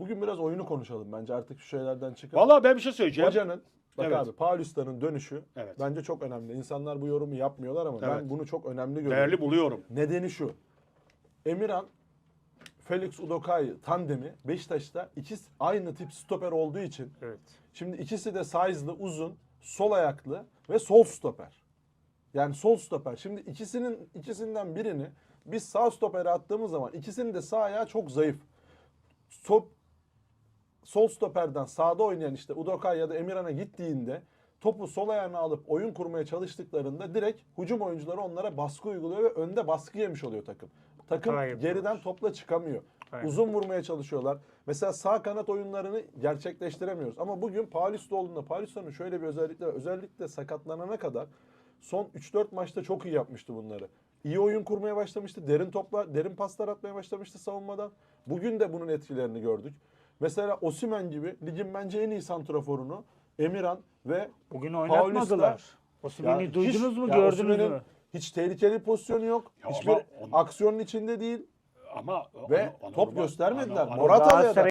Bugün biraz oyunu konuşalım bence artık şu şeylerden çıkıp. Vallahi ben bir şey söyleyeceğim. Hocanın bak Evet. abi Paulista'nın dönüşü Evet. bence çok önemli. İnsanlar bu yorumu yapmıyorlar ama ben Evet. bunu çok önemli görüyorum. Değerli buluyorum. Nedeni şu. Emirhan Felix Udokai tandemi Beşiktaş'ta ikisi aynı tip stoper olduğu için Evet. şimdi ikisi de size'lı, uzun, sol ayaklı ve sol stoper. Yani sol stoper. Şimdi ikisinin ikisinden birini biz sağ stopere attığımız zaman ikisinin de sağ ayağı çok zayıf. Sol, sol stoperden sağda oynayan işte Udokai ya da Emirhan'a gittiğinde topu sol ayağına alıp oyun kurmaya çalıştıklarında direkt hücum oyuncuları onlara baskı uyguluyor ve önde baskı yemiş oluyor takım. Takım geriden topla çıkamıyor. Aynen. Uzun vurmaya çalışıyorlar. Mesela sağ kanat oyunlarını gerçekleştiremiyoruz. Ama bugün Paulista olduğunda Paulista'nın şöyle bir özellikle özellikle sakatlanana kadar son 3-4 maçta çok iyi yapmıştı bunları. İyi oyun kurmaya başlamıştı. Derin toplar, derin paslar atmaya başlamıştı savunmadan. Bugün de bunun etkilerini gördük. Mesela Osimen gibi ligin bence en iyi santraforunu Emirhan ve Bugün oynatmadılar. Osimhen'i Ya duydunuz hiç- mu, gördünüz mü? Hiç tehlikeli pozisyonu yok. Ya Hiçbir ama onu- aksiyonun içinde değil. Ama Ve onu- top onu- göstermediler. Morata'ya da